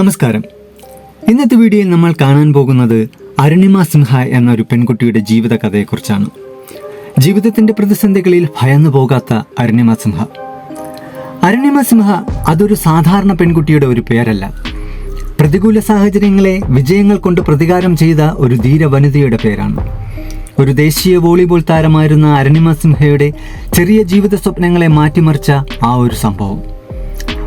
നമസ്കാരം. ഇന്നത്തെ വീഡിയോയിൽ നമ്മൾ കാണാൻ പോകുന്നത് അരുണിമ സിൻഹ എന്നൊരു പെൺകുട്ടിയുടെ ജീവിത കഥയെക്കുറിച്ചാണ് ജീവിതത്തിന്റെ പ്രതിസന്ധികളിൽ ഭയന്നു പോകാത്ത അരുണിമ സിൻഹ അരുണിമ സിൻഹ അതൊരു സാധാരണ പെൺകുട്ടിയുടെ ഒരു പേരല്ല. പ്രതികൂല സാഹചര്യങ്ങളെ വിജയങ്ങൾ കൊണ്ട് പ്രതികാരം ചെയ്ത ഒരു ധീര വനിതയുടെ പേരാണ്. ഒരു ദേശീയ വോളിബോൾ താരമായിരുന്ന അരുണിമ സിൻഹയുടെ ചെറിയ ജീവിത സ്വപ്നങ്ങളെ മാറ്റിമറിച്ച ആ ഒരു സംഭവം.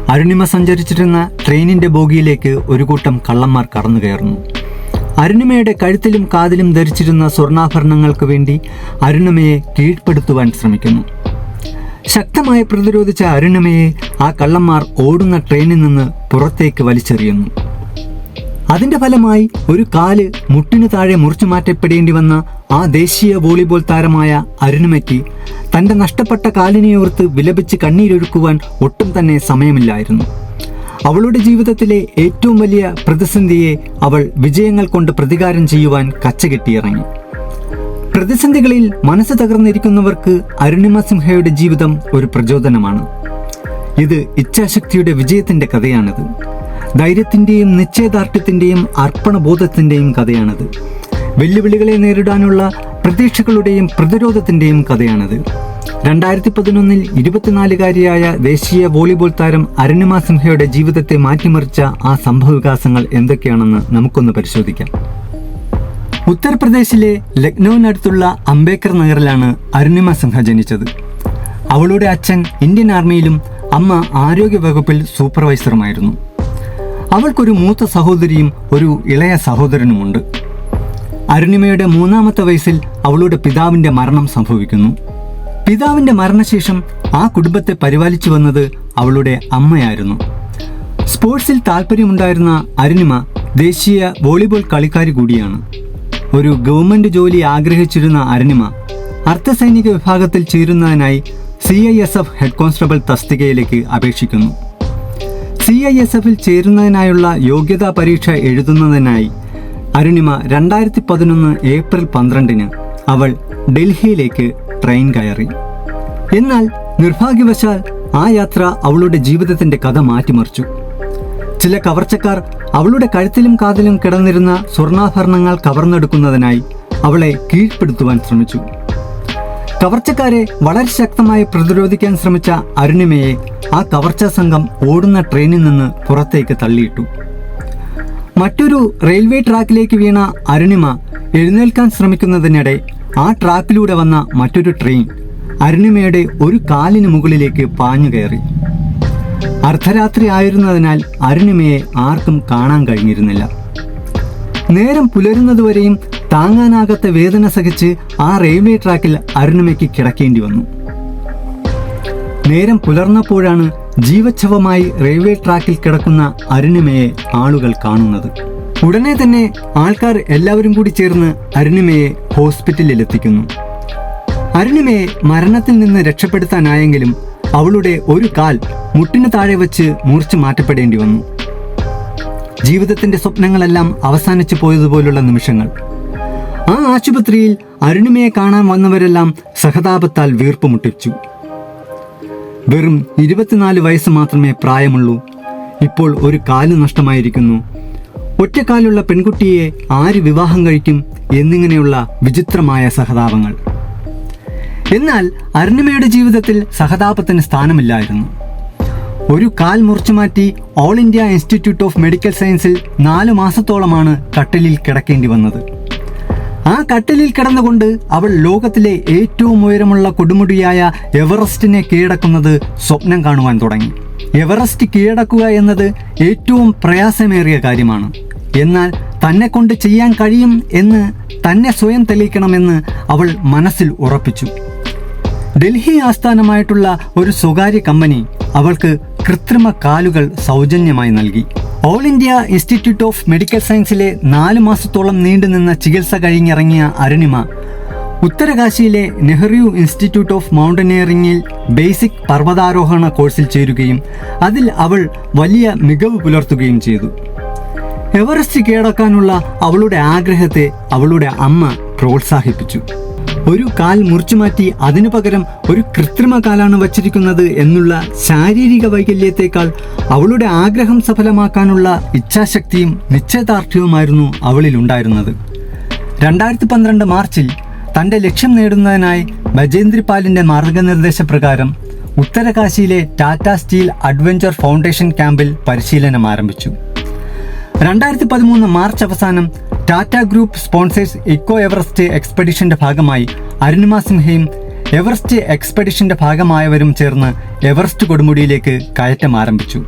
അരുണിമ സഞ്ചരിച്ചിരുന്ന ട്രെയിനിന്റെ ബോഗിയിലേക്ക് ഒരു കൂട്ടം കള്ളന്മാർ കടന്നു കയറുന്നു. അരുണിമയുടെ കഴുത്തിലും കാതിലും ധരിച്ചിരുന്ന സ്വർണാഭരണങ്ങൾക്ക് വേണ്ടി അരുണിമയെ കീഴ്പ്പെടുത്തുവാൻ ശ്രമിക്കുന്നു. ശക്തമായി പ്രതിരോധിച്ച അരുണിമയെ ആ കള്ളന്മാർ ഓടുന്ന ട്രെയിനിൽ നിന്ന് പുറത്തേക്ക് വലിച്ചെറിയുന്നു. അതിന്റെ ഫലമായി ഒരു കാൽ മുട്ടിനു താഴെ മുറിച്ചു മാറ്റപ്പെടേണ്ടി വന്ന ആ ദേശീയ വോളിബോൾ താരമായ അരുണിമയ്ക്ക് തന്റെ നഷ്ടപ്പെട്ട കാലിനെ ഓർത്ത് വിലപിച്ച് കണ്ണീരൊഴുക്കുവാൻ ഒട്ടും തന്നെ സമയമില്ലായിരുന്നു. അവളുടെ ജീവിതത്തിലെ ഏറ്റവും വലിയ പ്രതിസന്ധിയെ അവൾ വിജയങ്ങൾ കൊണ്ട് പ്രതികാരം ചെയ്യുവാൻ കച്ചകെട്ടിയിറങ്ങി. പ്രതിസന്ധികളിൽ മനസ്സ് തകർന്നിരിക്കുന്നവർക്ക് അരുണിമ സിംഹയുടെ ജീവിതം ഒരു പ്രചോദനമാണ്. ഇത് ഇച്ഛാശക്തിയുടെ വിജയത്തിന്റെ കഥയാണിത്. ധൈര്യത്തിന്റെയും നിശ്ചയദാർഢ്യത്തിന്റെയും അർപ്പണബോധത്തിന്റെയും കഥയാണത്. വെല്ലുവിളികളെ നേരിടാനുള്ള പ്രതീക്ഷകളുടെയും പ്രതിരോധത്തിന്റെയും കഥയാണത്. രണ്ടായിരത്തി പതിനൊന്നിൽ ഇരുപത്തിനാലുകാരിയായ ദേശീയ വോളിബോൾ താരം അരുണിമ സിംഹയുടെ ജീവിതത്തെ മാറ്റിമറിച്ച ആ സംഭവവികാസങ്ങൾ എന്തൊക്കെയാണെന്ന് നമുക്കൊന്ന് പരിശോധിക്കാം. ഉത്തർപ്രദേശിലെ ലക്നൌവിനടുത്തുള്ള അംബേദ്കർ നഗറിലാണ് അരുണിമ സിംഹ ജനിച്ചത്. അവളുടെ അച്ഛൻ ഇന്ത്യൻ ആർമിയിലും അമ്മ ആരോഗ്യ വകുപ്പിൽ സൂപ്പർവൈസറുമായിരുന്നു. അവൾക്കൊരു മൂത്ത സഹോദരിയും ഒരു ഇളയ സഹോദരനുമുണ്ട്. അരുണിമയുടെ മൂന്നാമത്തെ വയസ്സിൽ അവളുടെ പിതാവിന്റെ മരണം സംഭവിക്കുന്നു. പിതാവിന്റെ മരണശേഷം ആ കുടുംബത്തെ പരിപാലിച്ചു വന്നത് അവളുടെ അമ്മയായിരുന്നു. സ്പോർട്സിൽ താല്പര്യമുണ്ടായിരുന്ന അരുണിമ ദേശീയ വോളിബോൾ കളിക്കാരി കൂടിയാണ്. ഒരു ഗവൺമെന്റ് ജോലി ആഗ്രഹിച്ചിരുന്ന അരുണിമ അർദ്ധസൈനിക വിഭാഗത്തിൽ ചേരുന്നതിനായി C I S F head constable തസ്തികയിലേക്ക് അപേക്ഷിക്കുന്നു. സി ഐ എസ് എഫിൽ ചേരുന്നതിനായുള്ള യോഗ്യതാ പരീക്ഷ എഴുതുന്നതിനായി അരുണിമ രണ്ടായിരത്തി പതിനൊന്ന് ഏപ്രിൽ പന്ത്രണ്ടിന് അവൾ ഡൽഹിയിലേക്ക് ട്രെയിൻ കയറി. എന്നാൽ നിർഭാഗ്യവശാൽ ആ യാത്ര അവളുടെ ജീവിതത്തിന്റെ കഥ മാറ്റിമറിച്ചു. ചില കവർച്ചക്കാർ അവളുടെ കഴുത്തിലും കാതിലും കിടന്നിരുന്ന സ്വർണാഭരണങ്ങൾ കവർന്നെടുക്കുന്നതിനായി അവളെ കീഴ്പ്പെടുത്തുവാൻ ശ്രമിച്ചു. കവർച്ചക്കാരെ വളരെ ശക്തമായി പ്രതിരോധിക്കാൻ ശ്രമിച്ച അരുണിമയെ ആ കവർച്ചാ സംഘം ഓടുന്ന ട്രെയിനിൽ നിന്ന് പുറത്തേക്ക് തള്ളിയിട്ടു. മറ്റൊരു റെയിൽവേ ട്രാക്കിലേക്ക് വീണ അരുണിമ എഴുന്നേൽക്കാൻ ശ്രമിക്കുന്നതിനിടെ ആ ട്രാക്കിലൂടെ വന്ന മറ്റൊരു ട്രെയിൻ അരുണിമയുടെ ഒരു കാലിന് മുകളിലേക്ക് പാഞ്ഞു കയറി. അർദ്ധരാത്രി ആയിരുന്നതിനാൽ അരുണിമയെ ആർക്കും കാണാൻ കഴിഞ്ഞിരുന്നില്ല. നേരം പുലരുന്നതുവരെയും താങ്ങാനാകാത്ത വേദന സഹിച്ച് ആ റെയിൽവേ ട്രാക്കിൽ അരുണിമയ്ക്ക് കിടക്കേണ്ടി വന്നു. നേരം പുലർന്നപ്പോഴാണ് ജീവച്ഛവമായി റെയിൽവേ ട്രാക്കിൽ കിടക്കുന്ന അരുണിമയെ ആളുകൾ കാണുന്നത്. ഉടനെ തന്നെ ആൾക്കാർ എല്ലാവരും കൂടി ചേർന്ന് അരുണിമയെ ഹോസ്പിറ്റലിൽ എത്തിക്കുന്നു. അരുണിമയെ മരണത്തിൽ നിന്ന് രക്ഷപ്പെടുത്താനായെങ്കിലും അവളുടെ ഒരു കാൽ മുട്ടിന് താഴെ വെച്ച് മുറിച്ചു മാറ്റപ്പെടേണ്ടി വന്നു. ജീവിതത്തിന്റെ സ്വപ്നങ്ങളെല്ലാം അവസാനിച്ചു പോയതുപോലുള്ള നിമിഷങ്ങൾ. ആ ആശുപത്രിയിൽ അരുണിമയെ കാണാൻ വന്നവരെല്ലാം സഹതാപത്താൽ വീർപ്പുമുട്ടിച്ചു. വെറും ഇരുപത്തിനാല് വയസ്സ് മാത്രമേ പ്രായമുള്ളൂ. ഇപ്പോൾ ഒരു കാൽ നഷ്ടമായിരിക്കുന്നു. ഒറ്റക്കാലുള്ള പെൺകുട്ടിയെ ആര് വിവാഹം കഴിക്കും എന്നിങ്ങനെയുള്ള വിചിത്രമായ സഹതാപങ്ങൾ. എന്നാൽ അരുണിമയുടെ ജീവിതത്തിൽ സഹതാപത്തിന് സ്ഥാനമില്ലായിരുന്നു. ഒരു കാൽ മുറിച്ചു മാറ്റി all India institute of medical സയൻസിൽ നാലു മാസത്തോളമാണ് കട്ടിലിൽ കിടക്കേണ്ടി വന്നത്. ആ കട്ടിലിൽ കിടന്നുകൊണ്ട് അവൾ ലോകത്തിലെ ഏറ്റവും ഉയരമുള്ള കൊടുമുടിയായ എവറസ്റ്റിനെ കീഴടക്കുന്നത് സ്വപ്നം കാണുവാൻ തുടങ്ങി. എവറസ്റ്റ് കീഴടക്കുക എന്നത് ഏറ്റവും പ്രയാസമേറിയ കാര്യമാണ്. എന്നാൽ തന്നെ കൊണ്ട് ചെയ്യാൻ കഴിയും എന്ന് തന്നെ സ്വയം തെളിയിക്കണമെന്ന് അവൾ മനസ്സിൽ ഉറപ്പിച്ചു. ഡൽഹി ആസ്ഥാനമായിട്ടുള്ള ഒരു സ്വകാര്യ കമ്പനി അവൾക്ക് കൃത്രിമ കാലുകൾ സൗജന്യമായി നൽകി. All India institute of medical സയൻസിലെ നാല് മാസത്തോളം നീണ്ടുനിന്ന ചികിത്സ കഴിഞ്ഞിറങ്ങിയ അരുണിമ. ഉത്തരകാശിയിലെ നെഹ്റു ഇൻസ്റ്റിറ്റ്യൂട്ട് ഓഫ് മൗണ്ടനിയറിംഗിൽ ബേസിക് പർവതാരോഹണ കോഴ്സിൽ ചേരുകയും അതിൽ അവൾ വലിയ മികവ് പുലർത്തുകയും ചെയ്തു. എവറസ്റ്റ് കീഴടക്കാനുള്ള അവളുടെ ആഗ്രഹത്തെ അവളുടെ അമ്മ പ്രോത്സാഹിപ്പിച്ചു. ഒരു കാൽ മുറിച്ചു മാറ്റി അതിനു പകരം ഒരു കൃത്രിമ കാലാണ് വച്ചിരിക്കുന്നത് എന്നുള്ള ശാരീരിക വൈകല്യത്തെക്കാൾ അവളുടെ ആഗ്രഹം സഫലമാക്കാനുള്ള ഇച്ഛാശക്തിയും നിശ്ചയദാർഢ്യവുമായിരുന്നു അവളിലുണ്ടായിരുന്നത് രണ്ടായിരത്തി പന്ത്രണ്ട് മാർച്ചിൽ തന്റെ ലക്ഷ്യം നേടുന്നതിനായി ബജേന്ദ്രിപാലിന്റെ മാർഗനിർദ്ദേശപ്രകാരം ഉത്തരകാശിയിലെ ടാറ്റ സ്റ്റീൽ അഡ്വഞ്ചർ ഫൗണ്ടേഷൻ ക്യാമ്പിൽ പരിശീലനം ആരംഭിച്ചു. രണ്ടായിരത്തി പതിമൂന്ന് മാർച്ച് അവസാനം Tata group sponsors eco Everest എക്സ്പെഡിഷന്റെ ഭാഗമായി അരുണിമ സിംഹയും എവറസ്റ്റ് എക്സ്പെഡിഷന്റെ ഭാഗമായവരും ചേർന്ന് എവറസ്റ്റ് കൊടുമുടിയിലേക്ക് കയറ്റം ആരംഭിച്ചു.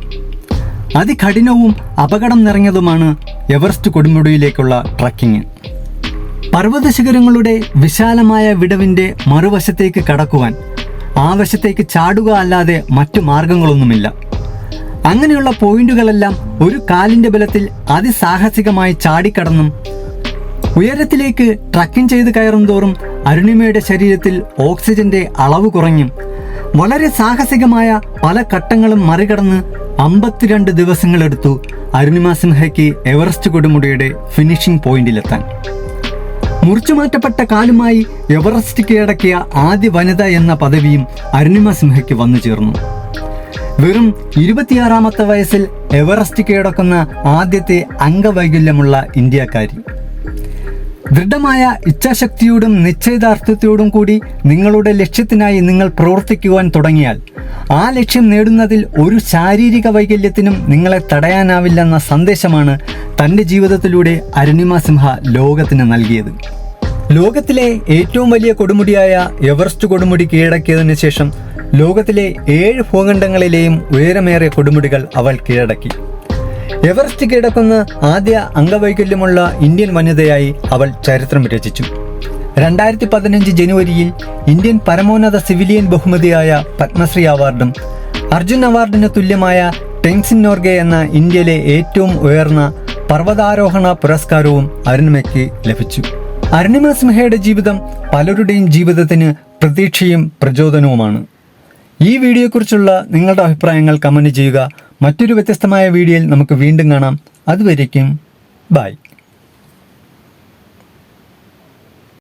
അതികഠിനവും അപകടം നിറഞ്ഞതുമാണ് എവറസ്റ്റ് കൊടുമുടിയിലേക്കുള്ള ട്രക്കിംഗ്. പർവത ശിഖരങ്ങളുടെ വിശാലമായ വിടവിന്റെ മറുവശത്തേക്ക് കടക്കുവാൻ ആ വശത്തേക്ക് ചാടുക അല്ലാതെ മറ്റു മാർഗങ്ങളൊന്നുമില്ല. അങ്ങനെയുള്ള പോയിന്റുകളെല്ലാം ഒരു കാലിന്റെ ബലത്തിൽ അതിസാഹസികമായി ചാടിക്കടന്നും ഉയരത്തിലേക്ക് ട്രക്കിംഗ് ചെയ്ത് കയറും തോറും അരുണിമയുടെ ശരീരത്തിൽ ഓക്സിജന്റെ അളവ് കുറഞ്ഞും വളരെ സാഹസികമായ പല ഘട്ടങ്ങളും മറികടന്ന് അമ്പത്തിരണ്ട് ദിവസങ്ങളെടുത്തു അരുണിമ സിൻഹയ്ക്ക് എവറസ്റ്റ് കൊടുമുടിയുടെ ഫിനിഷിംഗ് പോയിന്റിലെത്താൻ. മുറിച്ചുമാറ്റപ്പെട്ട കാലുമായി എവറസ്റ്റ് കീഴടക്കിയ ആദ്യ വനിത എന്ന പദവിയും അരുണിമ സിൻഹയ്ക്ക് വന്നു ചേർന്നു. വെറും ഇരുപത്തിയാറാമത്തെ വയസ്സിൽ എവറസ്റ്റ് കീഴടക്കുന്ന ആദ്യത്തെ അംഗവൈകല്യമുള്ള ഇന്ത്യക്കാരി. ദൃഢമായ ഇച്ഛാശക്തിയോടും നിശ്ചയദാർഢ്യത്തോടും കൂടി നിങ്ങളുടെ ലക്ഷ്യത്തിനായി നിങ്ങൾ പ്രവർത്തിക്കുവാൻ തുടങ്ങിയാൽ ആ ലക്ഷ്യം നേടുന്നതിൽ ഒരു ശാരീരിക വൈകല്യത്തിനും നിങ്ങളെ തടയാനാവില്ലെന്ന സന്ദേശമാണ് തന്റെ ജീവിതത്തിലൂടെ അരുണിമ സിംഹ ലോകത്തിന് നൽകിയത്. ലോകത്തിലെ ഏറ്റവും വലിയ കൊടുമുടിയായ എവറസ്റ്റ് കൊടുമുടി കീഴടക്കിയതിനു ശേഷം ലോകത്തിലെ ഏഴ് ഭൂഖണ്ഡങ്ങളിലെയും ഉയരമേറിയ കൊടുമുടികൾ അവൾ കീഴടക്കി. എവറസ്റ്റ് കീഴടക്കുന്ന ആദ്യ അംഗവൈകല്യമുള്ള ഇന്ത്യൻ വനിതയായി അവൾ ചരിത്രം രചിച്ചു. രണ്ടായിരത്തി പതിനഞ്ച് ജനുവരിയിൽ ഇന്ത്യൻ പരമോന്നത സിവിലിയൻ ബഹുമതിയായ പത്മശ്രീ അവാർഡും അർജുൻ അവാർഡിന് തുല്യമായ ടെൻസിൻ നോർഗെ എന്ന ഇന്ത്യയിലെ ഏറ്റവും ഉയർന്ന പർവതാരോഹണ പുരസ്കാരവും അരുണിമയ്ക്ക് ലഭിച്ചു. അരുണിമ സിംഹയുടെ ജീവിതം പലരുടെയും ജീവിതത്തിന് പ്രതീക്ഷയും പ്രചോദനവുമാണ്. ഈ വീഡിയോയെക്കുറിച്ചുള്ള നിങ്ങളുടെ അഭിപ്രായങ്ങൾ കമന്റ് ചെയ്യുക. മറ്റൊരു വ്യത്യസ്തമായ വീഡിയോയിൽ നമുക്ക് വീണ്ടും കാണാം. അതുവരേക്കും ബൈ